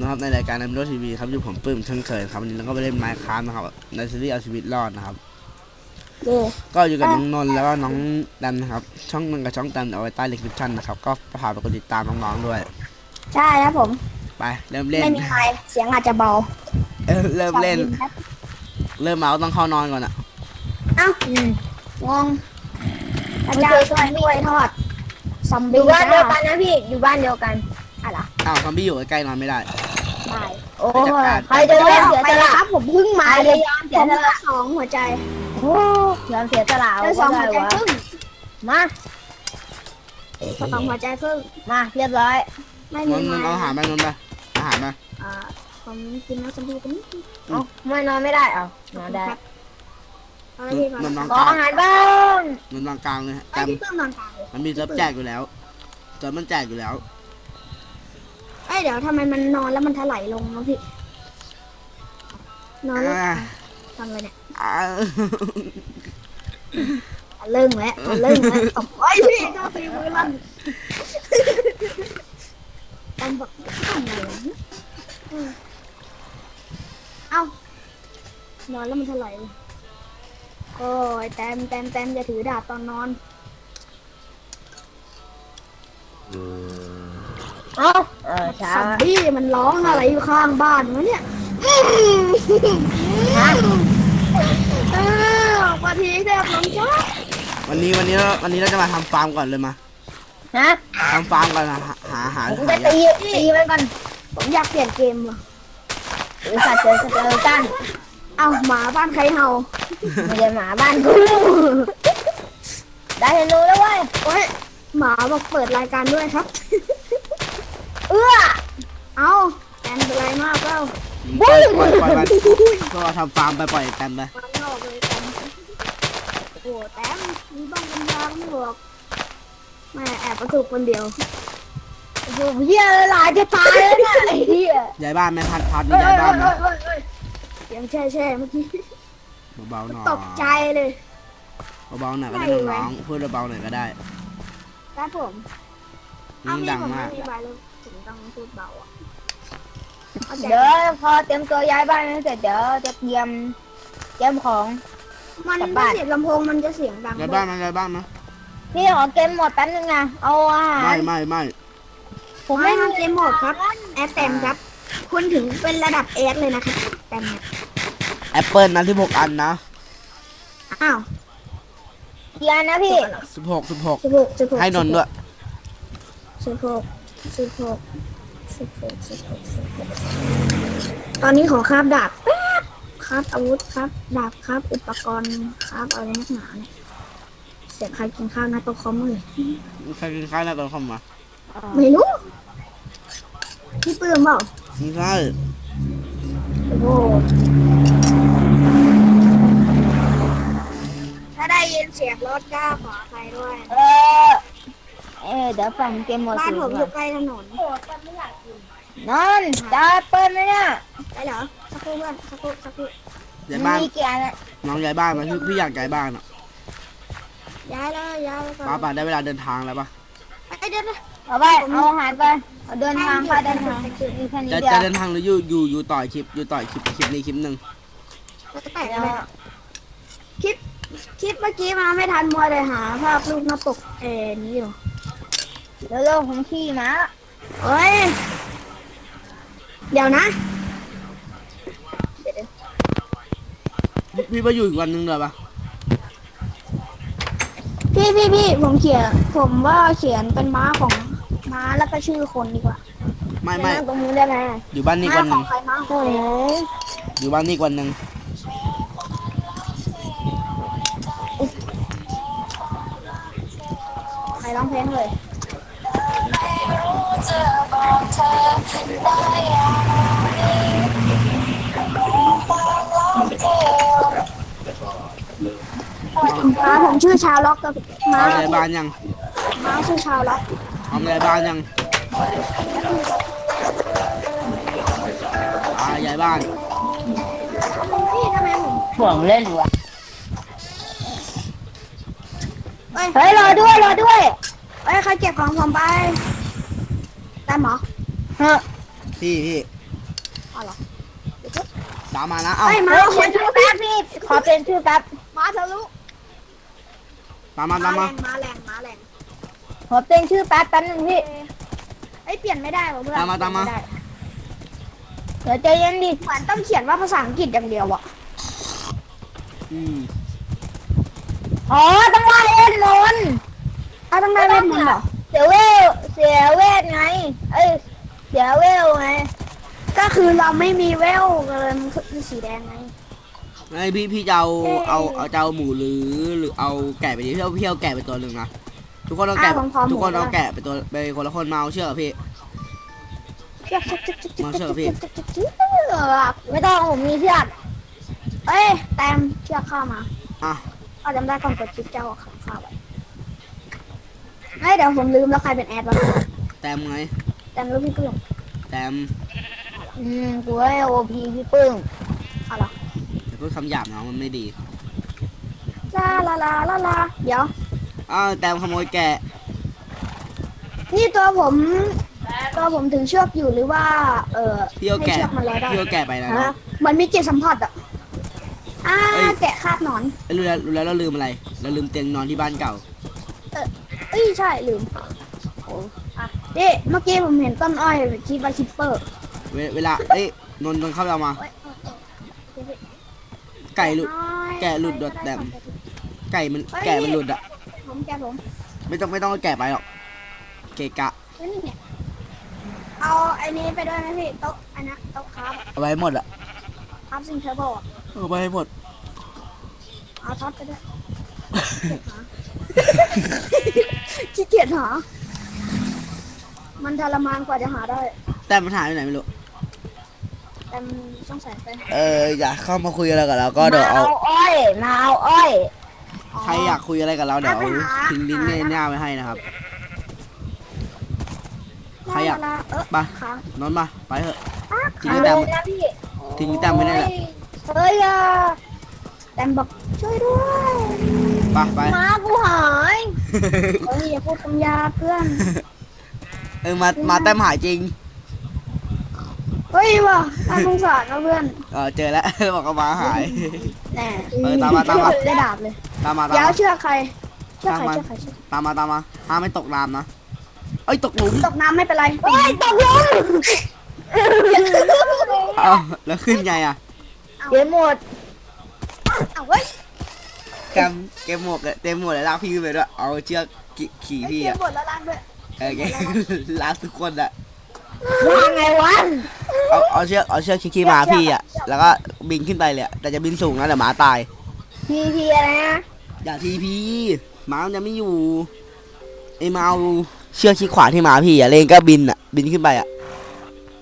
นะครับในรายการนัมโดทีวีครับอยู่ผมปื้มเช่นเคยครับวันนี้เราก็ไปเล่นไมค์ค้านะครับในซีรีส์เอาชีวิตรอดนะครับเย่ก็อยู่กับน้องนนท์แล้วก็น้องดันนะครับ ช่องหนึงกับช่องดันเอาไว้ใต้เลคริปชั่นนะครับ ก็พาไปกดติดตามน้องๆด้วย ใช่ครับผม ไปเริ่มเล่น ไม่มีไมค์เสียงอาจจะเบาเออเริ่มเล่นครับเริ่มมาก็ต้องเข้านอนก่อนอะ เอ้าอืมงงพระเจ้าช่วยด้วยทอดซอมอบี้ยู่บ้านเดียวกันจ้นะพี่ อยู่บ้านเดียวกันอะไรอ้าวซอมบี้อยู่ใกล้ๆนอนไม่ได้ได้โอ้จัดการใครจะเดี๋ยวยอมออกเสียไปสแล้ละวครับผมเพิ่งมาใครเลจะยยอมผเสียมสเหลืละอสองหัวใจโอ้ยอมเสียสละเหลือสองหัวใจวะครึ่งมาสองหัวใจครึ่งมาเรียบร้อย ไม่นมีนท์นไมนท์ค์เอาอาหารไปนนท์ไปอาหารมาอ่าผมกินน้ำซอมบี้กันนิดนึง เอ้าไม่นอนไม่ได้เอ้านอนได้ค รับเอาให้พี่ก่อนนนท์นอนขอกลางอาหารบ้างนนท์นอนกลางเลยไอ้แต่พี่เพิ่งนอนกลายมันมีเซิร์ฟแจกอยู่แล้วเซิร์ฟมันแจกอยู่แล้วเอ้ยเดี๋ยวทำไมมันนอนแล้วมันถลายลงวะพี่ นอนแล้วอ่า ทำอะไรเนี่ยอ่าอะเริ่มแล้วอะเริ่มแล้วตบโอ้ยพี่เจ้าตีมือลั่นตำแบบทำอะไรวะเอ้านอนแล้วมันถลายเลย โอ้ยแตมแตมแตมจะถือดาบตอนนอนเอ้าเออช้าซอมบี้มันร้องอะไรอยู่ข้างบ้านวะเนี่ยเออออกมาทีแทบล้มจ้าวันนี้วันนี้เราวันนี้เราจะมาทำฟาร์มก่อนเลยมาฮะทำฟาร์มก่อนนะหาหาอาหารผมหาจะยาตีตีมันก่อนผมอยากเปลี่ยนเกมว่ะหรือสัตว์เจอสเตอร์กัน เอ้าหมาบ้านใครเห่าไม่ใช่หมาบ้านกูได้เห็นรู้แล้วเว้ยโอ้ยหมาบอกเปิดรายการด้วยครับ เอื้อเอ้าแอนเป็นไรมากเปล่าปล่อยปล่อยปล่อยมันก็ทำฟาร์มไปปล่อยแตมไปมาไม่ออกเลยแต้มโอ้โหแต้มมีบ้องกันยาก็ไม่บอกแม่แอบประตูคนเดียวอยู่เฮียหลายจะตายแล้วเนี่ยไอ้เฮียย้ายบ้านไหมพัดพัดนี่ย้ายบ้านไหม เสียงแช่แช่ๆเมื่อกี้เบาๆหน่อยตกใจเลยเบาๆหน่อยก็ได้ไม่ไหวน้องๆพูดเบาๆหน่อยก็ได้ครับผมยิ่งดังผมมากไมีใบเลยถึงต้องพูดเบาอะเข้าใจเดี๋ยวพอเตรียมตัวย้ายบ้านเสร็จเดี๋ยวจะเตรียมเตรียมของ มันกลับถ้าบ้านเสียงลำโพงมันจะเสียงดังย้ายบ้านไหมย้ายบ้านไหมพี่ขอเกมหมดแป๊บนึงนะเอาอาหาไม่รไม่ไม่ผมไม่ไม่มันเกมโหมดครับ แอดแตมครับ คุณถึงเป็นระดับเอสเลยนะครับ แตมเนี่ยแอปเปิลนะที่หกอันนะอ้าวเกียร์นะพี่สิบหกสิบหกสิบหกสิบหกให้นนท์ด้วย สิบหกสิบหกสิบหกสิบหกสิบหกตอนนี้ขอคาบดาบแป๊บครับอาวุธครับ ดาบครับ อุปกรณ์ครับอะไรนักหนาเนี่ยเสียงใครกินข้าวหนะโต๊ะคอมเลย ใครกินข้าวแล้วตอนเข้ามาไม่รู้ พี่ปื้มเปล่าไม่ใช่ โอ้โหถ้าได้ยินเสียงรถก็ขออภัยด้วย เออ เออเดี๋ยวฟังเกมหมดบ้านสิผมอยู่ใกล้ถนนนอนจะเปิดไหมเนี่ยได้เหรอ สักครู่เพื่อน สักครู่สักครู่ย้ายบ้านมีเกียร์นะน้องย้ายบ้านไหมพี่พี่อยากย้ายบ้านอะย้ายแล้วย้ายแล้วก่อนป้าป่าได้เวลาเดินทางแล้วปะไอ้เดี๋ยวนะ เอาไปเอาอาหารไปเอาเดินทางไปเดินทางมีแค่นี้จะเดียจะวเดินทางหรืออยู่อยู่อยู่ต่อยคลิปอยู่ต่อยคลิปคลิปนี้คลิปหนึ่งแต่ก็ได้คลิปคลิปเมื่อกี้มาไม่ทันมัวเลยหาภาพรูปหน้าปกเอ็นี้อยู่เร็วๆผมขี่ม้าเฮ้ยเดี๋ยวนะเดี๋ยวพี่พี่ไปอยู่อีกวันหนึ่งเลยปะๆพี่พี่พี่ผมเขียนผมว่าเขียนเป็นม้าของ ม้าแล้วก็ชื่อคนดีกว่าไม่ไม่นั่งตรงนู้นได้ไหมอยู่บ้านนี่ม้าวันหขอนึ่งงใครม้าของโอ้ใครยอยู่บ้านนี่วันหนึ่งใครร้องเพลงเลย ม้าผมชื่อชาวล็อกกับม้าเอาย้ายบ้านยังม้าชื่อชาวล็อก เอาย้ายบ้านยังอ่าย้ายบ้านพี่ทำไมผมห่วงเล่นวะเอ้ยเฮ้ยรอด้วยรอด้วยเอ้ยใครเก็บของผมไปได้หมอเฮ้ยพี่พี่เอาเหรอตามมานะเอ้าเอ้ยมาเขียนชื่อแป๊บพี่ขอเป็นชื่อแป๊บมาทะลุตามมาตามแรมางมาแรงมาแรง ขอเป็นชื่อแป๊บแป๊บนึงพี่เอ้ยเปลี่ยนไม่ได้ว่ะเพื่อนตามมาตามมา ไได้เดี๋ยวใจเย็นดิเหมือนต้องเขียนว่าภาษาอังกฤษอย่างเดียวอะอืมอ๋อต้องว่าเล่นนนท์อ้าวต้องได้เวทมนต์เหรอเสียเวลเสียเวทไง เอ้ยเสียเวลไงก็คือเราไม่มีเวลเลยมันคือสีแดงไงไอพี่พี่จะเอาเอาเอาจะเอาหมูหรือหรือเอาแกะไปดิพี่เอาพี่เอาแกะไปตัวหนึ่งนะ ทุกคนเอาแกะอะผมขอหมูทุกคนเอาด้วยแกะไปตัวไปคนละคนมาเอาเชือกพี่ มาเชื่อพี่ ไม่ต้องผมมีเชือกเอ้ยแตมเชือกเข้ามาอะเอาจำได้ก่อนกดจิ๊กเจ้าเข้าเข้าไปเฮ้ยเดี๋ยวผมลืมแล้วใครเป็นแอดวะแต้มไงแตมรู้พี่กลุ่มแต้มอืมกูให้โอพีพี่ปึ้งเอาเหรอแต่พูดคำหยาบน้องมันไม่ดีลาลาลาลาลาเดี๋ยว อ้าวแต้มขโมยแกะ นี่ตัวผมตัวผมถึงเชือกอยู่หรือว่า เออพี่เอาให้แกะเชือกมันลอยได้พี่เอาแกะไปนะฮะเหมือนมีจิตสัมผัสอะอ่าเอ้ย แกะคาบหนอน เอ้ยรู้แล้วรู้แล้วเราลืมอะไร เราลืมเตียงนอนที่บ้านเก่า เอ้ยใช่ลืมโอ้อะนี่เมื่อกี้ผมเห็นต้นอ้อยคิดว่าคิปเปอร์เวเวลาเอ้ยนนท์นนท์เข้าไปเอามาเอ้ยเอ้ยเอ้ยไก่หลุดน้อยแกะหลุดโดดแดมไก่มันแกะมันหลุดอะ ผมแกะผมไม่ต้องไม่ต้องเอาแกะไปหรอก เกะกะเฮ้ยนี่เนี่ย เอาไอ้นี้ไปด้วยไหมพี่โต๊ะอันนะโต๊ะครับเอาไว้หมดอะครับซิงเทอร์โบอะเอาไปให้หมด เอาท็อปไปด้วยขี้เกียจหา มันทรมานกว่าจะหาได้ แต่มันหายไปไหนไม่รู้ แต่มันต้องใส่ไปเอออยากเข้ามาคุยอะไรกับเราก็เดี๋ยวเอา มาอ้อยมาเอาอ้อย ใครอยากคุยอะไรกับเราเดี๋ยวเอาทิ้งลิงก์ในหน้าไว้ให้นะครับ ใครอยากลเออไปค้างนอนมาไปเถอะทิ้งมาแต้มเลยนะพี่ทิ้งแต้มไม่ได้แหละเฮ้ยอะแตมบอกช่วยด้วยไปไปมากูหายเฮ้ยอย่าพูดคำหยาบเพื่อนเออมามาแต้มหายจริง เฮ้ยว่ะน่าสงสารนะเพื่อนเออเจอแล้ว บอกว่ามาหายแน่เออตามมาตามมา ได้ดาบเลยตามมาตามเดี๋ยวมา เชื่อใคร เชื่อใครตามมา เชื่อใครเชื่อตามมาตามมาห้ามไม่ตกน้ำนะเอ้ยตกหลุมตกน้ำไม่เป็นไรเฮ้ยตกลงเอ้าแล้วขึ้นไงอะเดี๋ยวหมดเอาเว้ยแกมเกมหมวกอะเต็มหมวกเลยลากพี่ขึ้นไปด้วยเอาเชือกขี่ขี่พี่เก็บอะหมดแล้วล้างด้วย เออแกลากทุกคนอะ ว่าไงวะเอาเอาเชือกเอาเชือกขี่ๆมาพี่อะแล้วก็บินขึ้นไปเลยอะแต่จะบินสูงนะเดี๋ยวหมาตายพีพีอะไรนะอย่าทีพี่หมามันจะไม่อยู่ไอ้มาเอาเชือกชี้ขวาที่หมาพี่อะเลงก็บินอะบินขึ้นไปอะ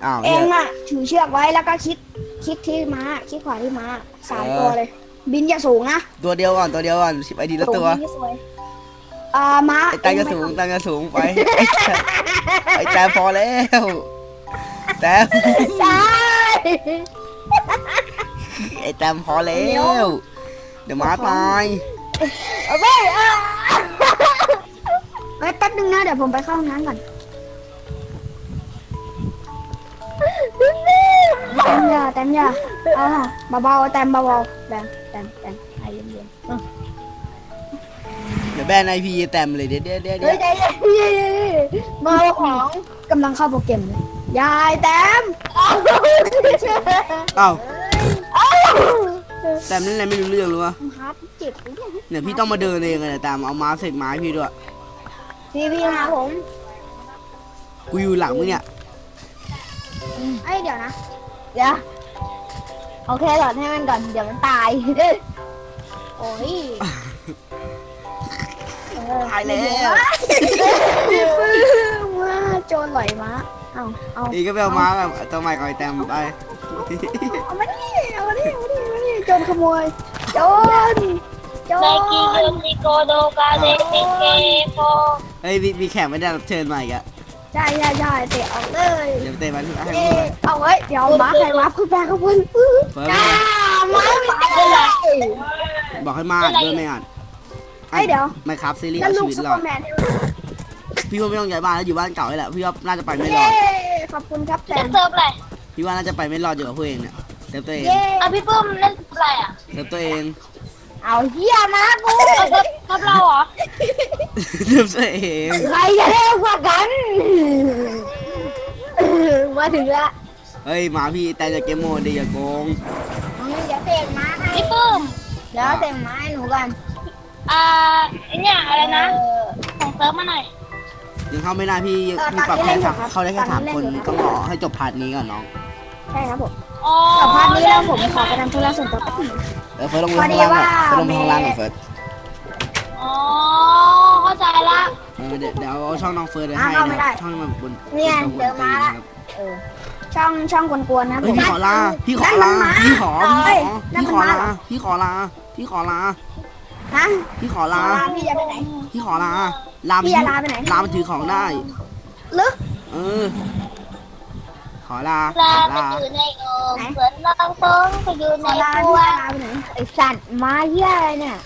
อ้าวเอเนี่ยงอะถือเชือกไว้แล้วก็คิดคิดที่ม้าคิดขวาที่ม้าสามเออ ตัวเลย บินอย่าสูงนะตัวเดียวก่อนตัวเดียวก่อนสิบไอดีละตัวสูงนี่สวย อ่าม้าไอ้ตังจะสูงตังจะสูงไปไอ้แต่พอแล้ว แต่ใช่ไอ้แต้มพอแล้ว เดี๋ยวหมาตายเอาไปอะเอ้ยแป๊บนึงนะเดี๋ยวผมไปเข้าห้องน้ำก่อนแต้มยาแต้มยาเอาเบาๆแต้มเบาๆแต้มแต้มแต้มไอ้เย็น เดี๋ยวแบนไอพีแต้มเลยเดี๋ยวเดี๋ยวเดี๋ยวเดี๋เฮ้ยยวใจเย็นมาเอาของๆกำลังเข้าโปรแกรมเลยยายแต้มเอ้าแต้มเล่นอะไรไม่รู้เรื่องหรือวะครับเจ็บเลยเนี่ยเนี่ยพี่ต้องมาเดินเองเลยแต้มเอาม้าเสกไม้พี่ด้วยพีพีมาผมกูอยู่หลังมึงเนี่ยไอ้ยเดี๋ยวนะ เดี๋ยวเอาแค่หลอดให้มันก่อนเดี๋ยวมันตาย โอ้ย ตายแล้วพี่ปื้มว่าโจรไหลมาเอาเอาอีกก็ไปเอาม้าแบบตัวใหม่ก่อนไอ้แต้มไปเอามานี่เอามานี่เอามานี่เอามานี่โจรขโมยโจรโจรเฮ้ยมีมีแขกไม่ได้รับเชิญใหม่อีกอะใช่ใช่ใช่เตะออกเลยเดี๋ยวเตะมันให้เอ๊มันะเอาไว้เดี๋ยวมาใครวับขึ้นไปข้างบนปื้อเฟิร์อ่ามาไม่ได้เลยบอกให้มาอัดด้วยไม่อัด เอ้ยเดี๋ยว ไม่ครับซีรีส์แล้วเอาลูชีกวิตซูรเปออดร์แมนพี่ว่าไม่ต้องย้ายบ้านแล้วอยู่บ้านเก่าเลยแหละพี่ว่าน่าจะไปไม่รเย้อดขอบคุณครับแซเล่มนเซิร์ฟอะไรพี่ว่าน่าจะไปไม่รอดอยู่กับพวกเองเนี่ยเซฟตัวเองเย้อะพี่ปื้มเล่นเซิร์ฟอะไรอะเซฟตัวเองเอาเฮียมากูเซิร์ฟเซิร์ฟเราเหรอเซฟตัวเองใครจะเร็วกว่ากันมาถึงละเฮ้ยหมาพี่แต่จะเกมโหมดดีอย่าโกงเดี๋ยวเตะม้าให้พี่ปื้มเดี๋ยวเตะม้าให้หนูกัน อ่าไอเนี่ยอะไรนะส่งเซิร์ฟมาหน่อยยังเข้าไม่ได้พี่ยังพี่ปรับแค่สามเข้าได้แค่สามคนต้องรอให้จบพาร์ทนี้ก่อนน้องใช่ครับผมอ๋อสัมภาษณ์นี้แล้วผมขอไปทำธุระส่วนตัวแป๊บนึง เออเฟิร์สลงไปข้างล่างก่อนเฟิร์สลงไปข้างล่างก่อนเฟิร์สอ๋อเข้าใจละเออเดี๋ยวเดี๋ยวเอาช่องน้องเฟิร์สไว้อะให้เข้าไม่นะได้ช่องนี้มันบนเนี่ยบเจอม้าละครับเออช่องช่องกวนๆนะผเฮ้ยม พี่ขอลาพี่ขอนั่ลานมันม้าพี่ขอเอ้ยพี่ขอนั่นพี่มันขอม้าลาพี่ขอลาพี่ขอลา ฮะพี่ขอลาพี่จะไปไหน พี่ขอลา ลาพี่จะลาไปไหน ลามันถือของได้ ลึก เออ ขอลาลาขอไปลา อยู่ในโอ่งไหนเหมือนลองฟองไปอยู่ขในอลาครัพี่ว จะลาไปไหนไอสัตว์มาเหี้ยอะไรเนี่ย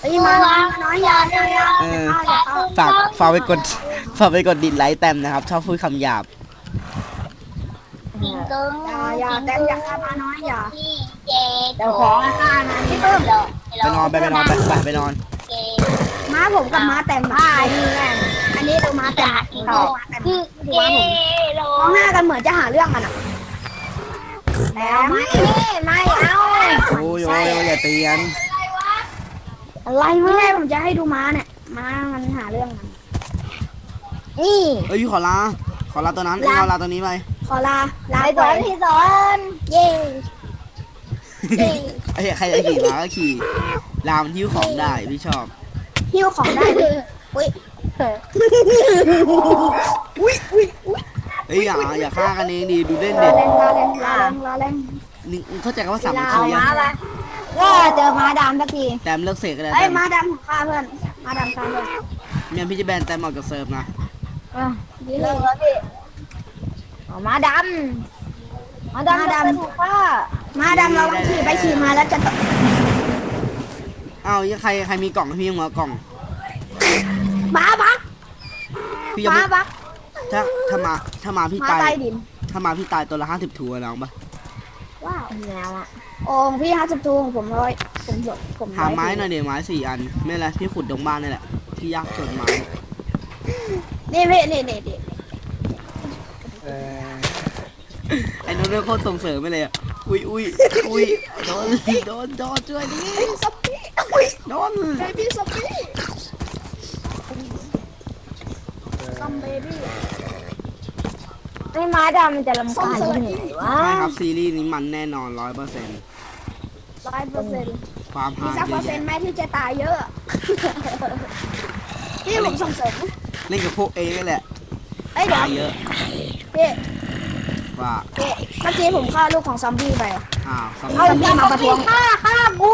ไอ้ยมาน้อยมาน้อยอยาอยาอยาเออเอาอย่าเอาฝากฝากไปกดฝากไปกดดิสไลค์แต้มนะครับ ชอบพูดคำหยาบปิงกึ้งอย่าอย่าแต้มอย่าฆ่ามาน้อยอย่าพี่เจเดี๋ยวของอาฆ่านะพี่เพิ่ม ไปนอนไปไปนอนไปไปไปนอนเจม้าผมกับม้าแต้มผ้านี่แม่งอันนี้ดูม้าแต้มเขาม้าแต้มคือดูเจม้าผมโลมองหน้ากันเหมือนจะหาเรื่องกันอะแล้วไม่ไม่เอาโอ้ยโอ้ยโอ้ยอย่าตีกันอะไรไม่ใช่ผมจะให้ดูม้าเนี่ยม้ามันหาเรื่องกันนี่ เอ้ยพี่ขอลา ขอลาตัวนั้นลา เอาลาตัวนี้ไป ขอลาลาไปไปสอนที่สอนเย้ ไอ้ยใครจะขี่ม้าก็ขี่ลามันทิ้วของได้พี่ชอบหิ้วของได้ดิอุ้ยอุ้ยอุ้ยอุ้ยเฮ้ยอย่าอย่าฆ่ากันเองดีดูเล่นลาเด็ดแรงลาแรงลาแรงลาแรงนี่มึงเข้าใจคำว่าสามัคเอาคีม้าอะไปก็เจอม้าดำสักทีแต้มเลิกเสกกันแล้วเอ้ยแต้มม้าดำฆ่าเพื่อนม้าดำฆ่าเพื่อนเมียพี่จะแบนแต้มออกจากเซิร์ฟนะอะดีเลเลิยกแล้วพี่เอาม้าดำม้าดำม้าดำฆ่า ม้าดำเราขี่ไปขี่มาแล้วจะตกอ้าวยังใครใครมีกล่องให้พี่ยังมากล่องม้าบักพี่ยังม้าไม่บักถ้าถ้ามาถ้ามาพี่ม้าตายใต้ดิน ถ้ามาพี่ตายตัวละห้าสิบทัวร์น้องปะว้าวแนวอะโอ้ของพี่ห้าสิบทูของผมร้อยผมหยดผมหาร้อยไม้หน่อยเดี๋ยวไม้สี่อัน ไม่เป็นไรพี่ขุดตรงบ้านนี่แหละพี่ยากจนไม้นี่พี่นี่นี่นี่ไอ้โน้ตเรื่องโคตรส่งเสริมไปเลยอะ อุ้ยอุ้ยอุ้ยโดนโดนโดนช่วยดิไอ้ซับปี้อุ้ยโดนเบบี้ซับปี้ซัมเบบี้ไอ้ม้าดำมันจะลำซัมคาญสวัสที่ดีไหนวะใช่ครับซีรีส์นี้มันแน่นอนร้อยเปอร์เซ็นต์ร้อยเปอร์เซ็นต์ความมีฮาสักเยเปออะร์เซ็นแยะต์ไหมที่จะตายเยอะพี่ผมส่งเสริมเล่นกับพวกเองนี่แหละเอ้ยเดี๋ยวตายเยอะพี่ ว่าพี่เมื่อกี้ผมฆ่าลูกของซอมบี้ไปอ้าวสำเอาเร็จซอมบี้มาประท้วงฆ่าฆ่ากู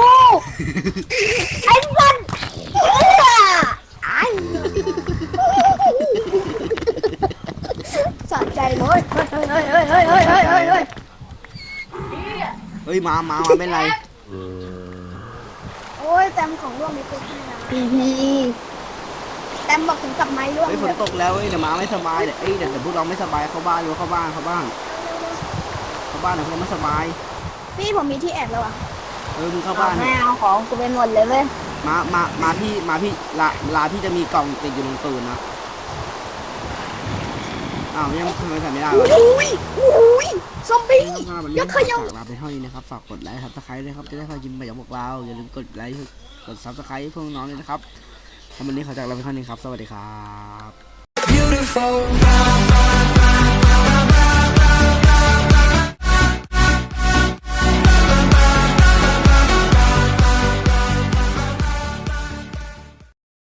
ไอ้บอลไอ้สะใจเลยเฮ้ยเฮ้ยเฮ้ยเฮ้ยเฮ้ยเฮ้ยเฮ้ยเฮ้ยเฮ้ยมามามาไม่เป็นไร โอ้ยแต้มของร่วงในตัวพี่นะพีพีแต้มบอกถึงกับไม้ร่วงเฮ้ยฝนตกแล้วเฮ้ยเดี๋ยวมาไม่สบายเดี๋ยวเอ้ยเดี๋ยวเดี๋ยวพวกเราไม่สบายเข้าบ้านดูเข้าบ้านเข้าบ้าน เข้าบ้านเดี๋ยวพวกเราไม่สบาย พี่ผมมีที่แอบแล้วอะเออมึงเข้าบ้านไม่เอาของกูไปหมดเลยเว้ยมามามาพี่มาพี่ลาลาพี่จะมีกล่องติดอยู่ตรงตูนนะอ้าวยังทำไมใส่ไม่ได้วะ อุ้ยอุ้ยซอมบี้ถ้ามันยัไม่กษ์ได้เขย่า ฝากลาไปเท่านี้นะครับ ฝากกดไลค์ครับตะไคร้ด้วยครับ จะได้พากินไปอย่างพวกเรา อย่าลืมกดไลค์ กดซับสไครต์พวกน้องเลยนะครับแล้ววันนี้ขอจากเราไปเท่านี้ครับ สวัสดีครับ Beautiful.